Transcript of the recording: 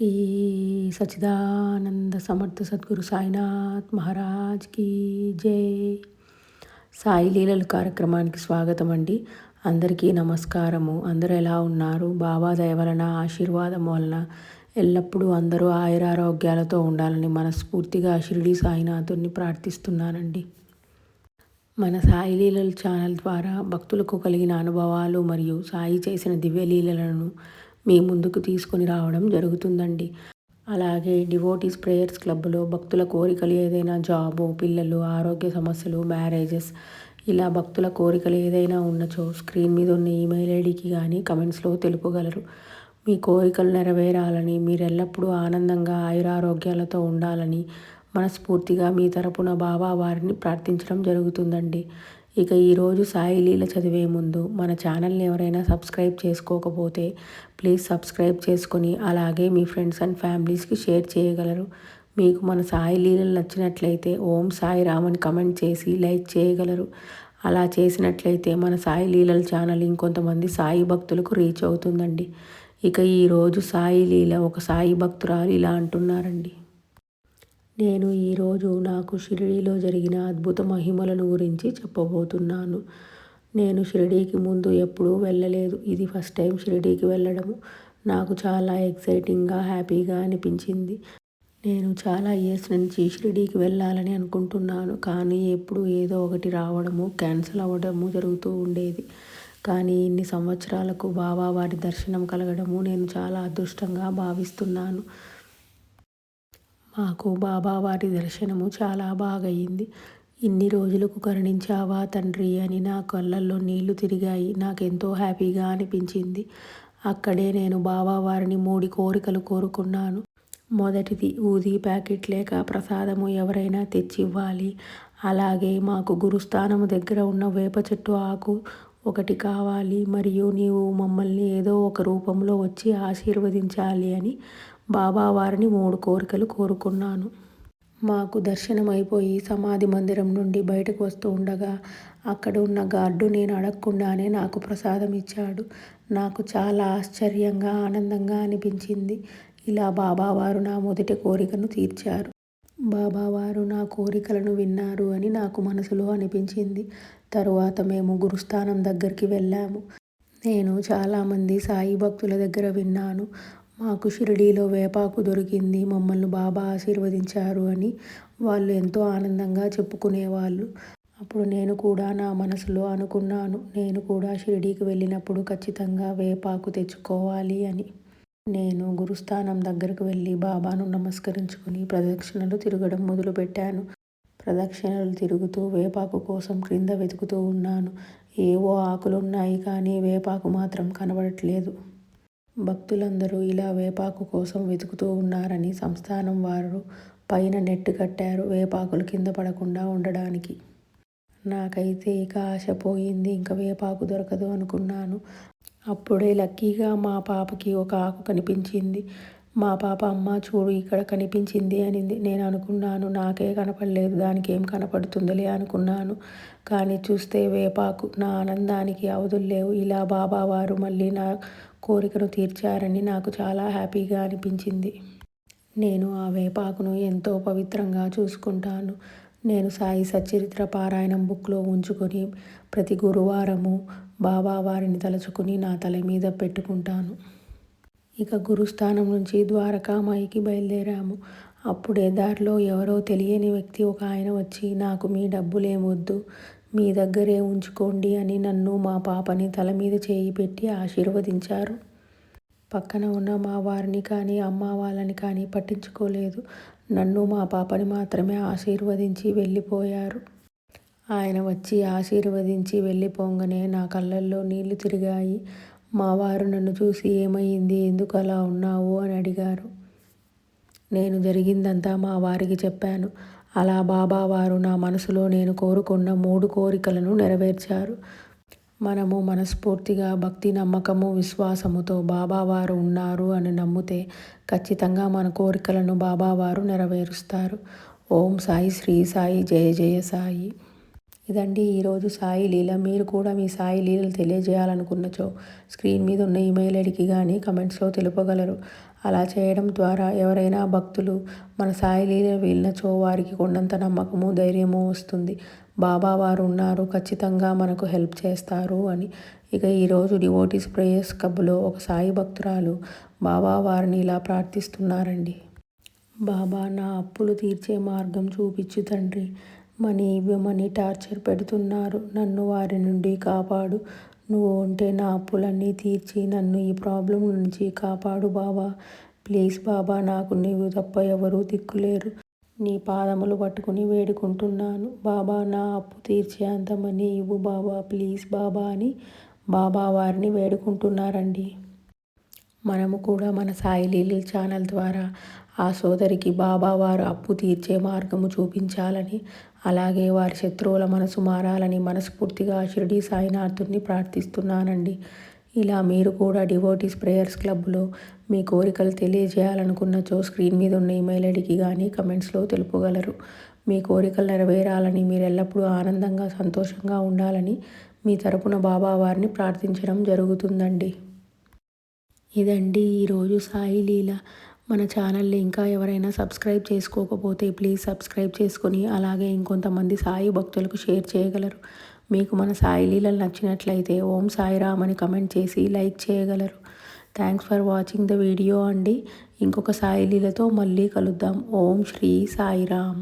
శ్రీ సచిదానంద సమర్థ సద్గురు సాయినాథ్ మహారాజ్కి జై సాయి లీలలు కార్యక్రమానికి స్వాగతం అండి. అందరికీ నమస్కారము. అందరూ ఎలా ఉన్నారు? బాబా దయ వలన ఆశీర్వాదం వలన ఎల్లప్పుడూ అందరూ ఆయురారోగ్యాలతో ఉండాలని మనస్ఫూర్తిగా షిరిడి సాయినాథుని ప్రార్థిస్తున్నానండి. మన సాయి లీలలు ఛానల్ ద్వారా భక్తులకు కలిగిన అనుభవాలు మరియు సాయి చేసిన దివ్య లీలలను మీ ముందుకు తీసుకొని రావడం జరుగుతుందండి. అలాగే డివోటీస్ ప్రేయర్స్ క్లబ్లో భక్తుల కోరికలు ఏదైనా జాబు పిల్లలు ఆరోగ్య సమస్యలు మ్యారేజెస్ ఇలా భక్తుల కోరికలు ఏదైనా ఉన్నచో స్క్రీన్ మీద ఉన్న ఈమెయిల్ ఐడికి కానీ కమెంట్స్లో తెలుపగలరు. మీ కోరికలు నెరవేరాలని మీరు ఎల్లప్పుడూ ఆనందంగా ఆయురారోగ్యాలతో ఉండాలని మనస్ఫూర్తిగా మీ తరపున బాబా వారిని ప్రార్థించడం జరుగుతుందండి. ఇక ఈరోజు సాయి లీల చదివే ముందు మన ఛానల్ని ఎవరైనా సబ్స్క్రైబ్ చేసుకోకపోతే ప్లీజ్ సబ్స్క్రైబ్ చేసుకొని అలాగే మీ ఫ్రెండ్స్ అండ్ ఫ్యామిలీస్కి షేర్ చేయగలరు. మీకు మన సాయి లీలలు నచ్చినట్లయితే ఓం సాయి రామని కమెంట్ చేసి లైక్ చేయగలరు. అలా చేసినట్లయితే మన సాయి లీలల ఛానల్ ఇంకొంతమంది సాయి భక్తులకు రీచ్ అవుతుందండి. ఇక ఈరోజు సాయి లీల ఒక సాయి భక్తురాలు ఇలా అంటున్నారండి. నేను ఈరోజు నాకు షిరిడీలో జరిగిన అద్భుత మహిమలను గురించి చెప్పబోతున్నాను. నేను షిరిడీకి ముందు ఎప్పుడూ వెళ్ళలేదు. ఇది ఫస్ట్ టైం షిరిడీకి వెళ్ళడము. నాకు చాలా ఎక్సైటింగ్గా హ్యాపీగా అనిపించింది. నేను చాలా ఇయర్స్ నుంచి షిరిడీకి వెళ్ళాలని అనుకుంటున్నాను. కానీ ఎప్పుడు ఏదో ఒకటి రావడము క్యాన్సిల్ అవ్వడము జరుగుతూ ఉండేది. కానీ ఇన్ని సంవత్సరాలకు బాబా వారి దర్శనం కలగడము నేను చాలా అదృష్టంగా భావిస్తున్నాను. నాకు బాబా వారి దర్శనము చాలా బాగయింది. ఇన్ని రోజులకు కరుణించావా తండ్రి అని నా కళ్ళల్లో నీళ్ళు తిరిగాయి. నాకెంతో హ్యాపీగా అనిపించింది. అక్కడే నేను బాబా వారిని మూడి కోరికలు కోరుకున్నాను. మొదటిది ఊది ప్యాకెట్ లేక ప్రసాదము ఎవరైనా తెచ్చివ్వాలి. అలాగే మాకు గురుస్థానము దగ్గర ఉన్న వేప చెట్టు ఆకు ఒకటి కావాలి. మరియు నీవు మమ్మల్ని ఏదో ఒక రూపంలో వచ్చి ఆశీర్వదించాలి అని బాబా వారిని మూడు కోరికలు కోరుకున్నాను. మాకు దర్శనం అయిపోయి సమాధి మందిరం నుండి బయటకు వస్తూ ఉండగా అక్కడ ఉన్న గార్డు నేను అడగకుండానే నాకు ప్రసాదం ఇచ్చాడు. నాకు చాలా ఆశ్చర్యంగా ఆనందంగా అనిపించింది. ఇలా బాబావారు నా మొదటి కోరికను తీర్చారు. బాబావారు నా కోరికలను విన్నారు అని నాకు మనసులో అనిపించింది. తరువాత మేము గురుస్థానం దగ్గరికి వెళ్ళాము. నేను చాలామంది సాయి భక్తుల దగ్గర విన్నాను. మాకు షిరిడీలో వేపాకు దొరికింది మమ్మల్ని బాబా ఆశీర్వదించారు అని వాళ్ళు ఎంతో ఆనందంగా చెప్పుకునేవాళ్ళు. అప్పుడు నేను కూడా నా మనసులో అనుకున్నాను నేను కూడా షిరిడీకి వెళ్ళినప్పుడు ఖచ్చితంగా వేపాకు తెచ్చుకోవాలి అని. నేను గురుస్థానం దగ్గరకు వెళ్ళి బాబాను నమస్కరించుకొని ప్రదక్షిణలు తిరగడం మొదలుపెట్టాను. ప్రదక్షిణలు తిరుగుతూ వేపాకు కోసం క్రింద వెతుకుతూ ఉన్నాను. ఏవో ఆకులున్నాయి కానీ వేపాకు మాత్రం కనబడట్లేదు. భక్తులందరూ ఇలా వేపాకు కోసం వెతుకుతూ ఉన్నారని సంస్థానం వారు పైన నెట్ కట్టారు వేపాకులు కింద పడకుండా ఉండడానికి. నాకైతే ఇక ఆశ పోయింది ఇంకా వేపాకు దొరకదు అనుకున్నాను. అప్పుడే లక్కీగా మా పాపకి ఒక ఆకు కనిపించింది. మా పాప అమ్మ చూడు ఇక్కడ కనిపించింది అనింది. నేను అనుకున్నాను నాకే కనపడలేదు దానికి ఏం కనపడుతుందిలే అనుకున్నాను. కానీ చూస్తే వేపాకు నా ఆనందానికి అవధులు లేవు. ఇలా బాబా వారు మళ్ళీ నా కోరికను తీర్చారని నాకు చాలా హ్యాపీగా అనిపించింది. నేను ఆ వేపాకును ఎంతో పవిత్రంగా చూసుకుంటాను. నేను సాయి సచరిత్ర పారాయణం బుక్లో ఉంచుకొని ప్రతి గురువారము బాబా వారిని తలుచుకుని నా తల మీద పెట్టుకుంటాను. ఇక గురుస్థానం నుంచి ద్వారకామాయికి బయలుదేరాము. అప్పుడే దారిలో ఎవరో తెలియని వ్యక్తి ఒక ఆయన వచ్చి నాకు మీ డబ్బులేమొద్దు మీ దగ్గరే ఉంచుకోండి అని నన్ను మా పాపని తల మీద చేయి పెట్టి ఆశీర్వదించారు. పక్కన ఉన్న మా వారిని కానీ అమ్మ వాళ్ళని కానీ పట్టించుకోలేదు. నన్ను మా పాపని మాత్రమే ఆశీర్వదించి వెళ్ళిపోయారు. ఆయన వచ్చి ఆశీర్వదించి వెళ్ళిపోగానే నా కళ్ళల్లో నీళ్ళు తిరిగాయి. మా వారు నన్ను చూసి ఏమైంది ఎందుకు అలా ఉన్నావు అని అడిగారు. నేను జరిగిందంతా మా వారికి చెప్పాను. అలా బాబా వారు నా మనసులో నేను కోరుకున్న మూడు కోరికలను నెరవేర్చారు. మనము మనస్ఫూర్తిగా భక్తి నమ్మకము విశ్వాసముతో బాబావారు ఉన్నారు అని నమ్మితే ఖచ్చితంగా మన కోరికలను బాబావారు నెరవేరుస్తారు. ఓం సాయి శ్రీ సాయి జయ జయ సాయి. ఇదండి ఈరోజు సాయి లీల. మీరు కూడా మీ సాయి లీలలు తెలియజేయాలనుకున్నచో స్క్రీన్ మీద ఉన్న ఈమెయిల్ ఐడికి కానీ కమెంట్స్లో తెలుపగలరు. అలా చేయడం ద్వారా ఎవరైనా భక్తులు మన సాయి లీల వెళ్ళినచో వారికి కొండంత నమ్మకము ధైర్యము వస్తుంది. బాబా వారు ఉన్నారు ఖచ్చితంగా మనకు హెల్ప్ చేస్తారు అని. ఇక ఈరోజు డివోటీస్ ప్రేయర్స్ క్లబ్లో ఒక సాయి భక్తురాలు బాబా వారిని ఇలా ప్రార్థిస్తున్నారండి. బాబా నా అప్పులు తీర్చే మార్గం చూపించు తండ్రి. మనీ ఇవ్వమని టార్చర్ పెడుతున్నారు. నన్ను వారి నుండి కాపాడు. నువ్వు ఉంటే నా అప్పులన్నీ తీర్చి నన్ను ఈ ప్రాబ్లం నుంచి కాపాడు బాబా ప్లీజ్ బాబా నాకు నీవు తప్ప ఎవరూ దిక్కులేరు. నీ పాదములు పట్టుకుని వేడుకుంటున్నాను. బాబా నా అప్పు తీర్చే అంత మనీ ఇవ్వు బాబా ప్లీజ్ బాబా అని బాబా వారిని వేడుకుంటున్నారండి. మనము కూడా మన సాయి లీలల ఛానల్ ద్వారా ఆ సోదరికి బాబా వారు అప్పు తీర్చే మార్గము చూపించాలని అలాగే వారి శత్రువుల మనసు మారాలని మనస్ఫూర్తిగా షిరిడి సాయినాథుని ప్రార్థిస్తున్నానండి. ఇలా మీరు కూడా డివోటీస్ ప్రేయర్స్ క్లబ్లో మీ కోరికలు తెలియజేయాలనుకున్నచో స్క్రీన్ మీద ఉన్న ఈమెయిల్ ఐడికి కానీ కమెంట్స్లో తెలుపగలరు. మీ కోరికలు నెరవేరాలని మీరు ఎల్లప్పుడూ ఆనందంగా సంతోషంగా ఉండాలని మీ తరపున బాబా వారిని ప్రార్థించడం జరుగుతుందండి. ఇదండి ఈరోజు సాయి లీల. మన ఛానల్ని ఇంకా ఎవరైనా సబ్స్క్రైబ్ చేసుకోకపోతే ప్లీజ్ సబ్స్క్రైబ్ చేసుకొని అలాగే ఇంకొంతమంది సాయి భక్తులకు షేర్ చేయగలరు. మీకు మన సాయి లీలలు నచ్చినట్లయితే ఓం సాయిరామ్ అని కమెంట్ చేసి లైక్ చేయగలరు. Thanks for watching the video అండి. ఇంకొక సాయి లీలతో మళ్ళీ కలుద్దాం. ఓం శ్రీ సాయిరామ్.